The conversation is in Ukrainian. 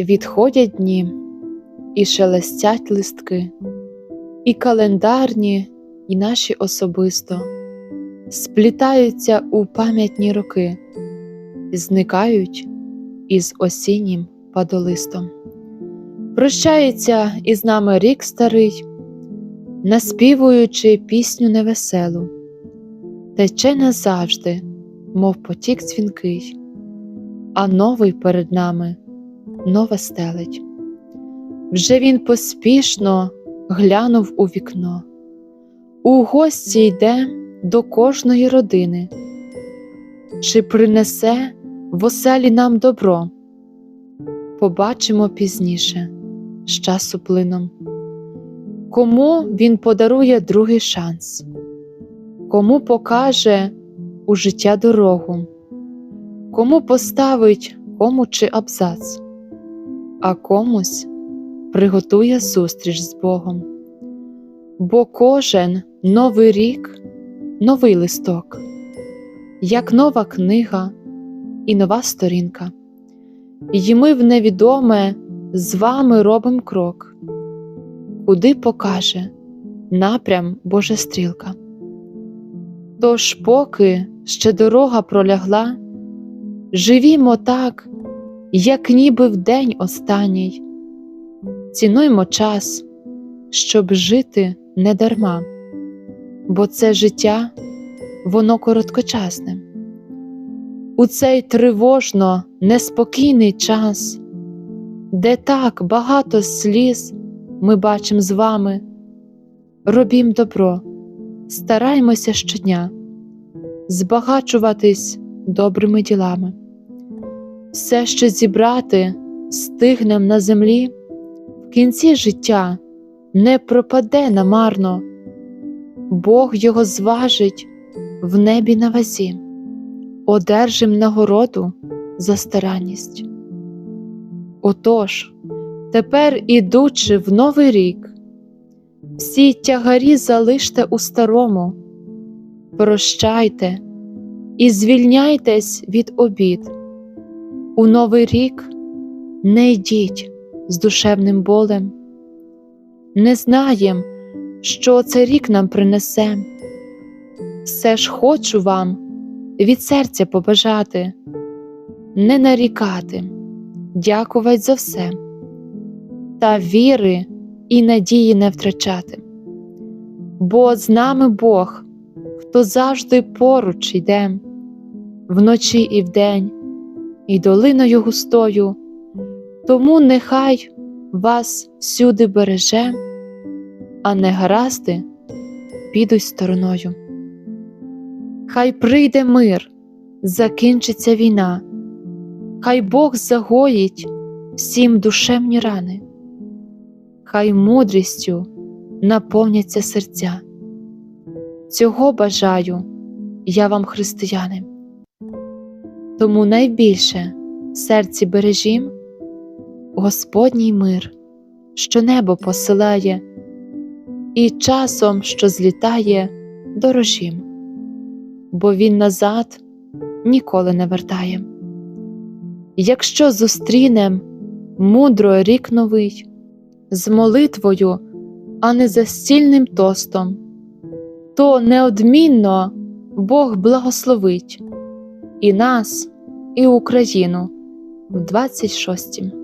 Відходять дні, і шелестять листки, і календарні, і наші особисто сплітаються у пам'ятні роки, зникають із осіннім падолистом. Прощається із нами рік старий, наспівуючи пісню невеселу, тече назавжди, мов потік дзвінкий, а новий перед нами нове стелить. Вже він поспішно глянув у вікно, у гості йде до кожної родини, чи принесе в оселі нам добро, побачимо пізніше з часу плином, кому він подарує другий шанс, кому покаже у життя дорогу, кому поставить кому чи абзац, а комусь приготує зустріч з Богом. Бо кожен новий рік новий листок, як нова книга і нова сторінка, І ми в невідоме з вами робим крок, куди покаже напрям Божа стрілка. Тож, поки ще дорога пролягла, живімо так, як ніби в день останній, цінуймо час, щоб жити не дарма, бо це життя, воно короткочасне. У цей тривожно неспокійний час, де так багато сліз ми бачимо з вами, робім добро, стараймося щодня збагачуватись добрими ділами, все, що зібрати, стигнем на землі, в кінці життя не пропаде намарно, Бог його зважить в небі на вазі, одержим нагороду за старанність. Отож, тепер, ідучи в новий рік, всі тягарі залиште у старому, прощайте і звільняйтесь від обід. У новий рік не йдіть з душевним болем, не знаєм, що цей рік нам принесе. Все ж хочу вам від серця побажати, не нарікати, дякувати за все, та віри і надії не втрачати. Бо з нами Бог, хто завжди поруч йде, вночі і вдень, і долиною густою, тому нехай вас всюди береже, а не гаразди підуть стороною. Хай прийде мир, закінчиться війна, хай Бог загоїть всім душевні рани, хай мудрістю наповняться серця. Цього бажаю я вам, християни. Тому найбільше в серці бережім Господній мир, що небо посилає, і часом, що злітає, дорожім, бо він назад ніколи не вертає. Якщо зустрінем мудро рік новий, з молитвою, а не за стільним тостом, то неодмінно Бог благословить і нас, і Україну в 26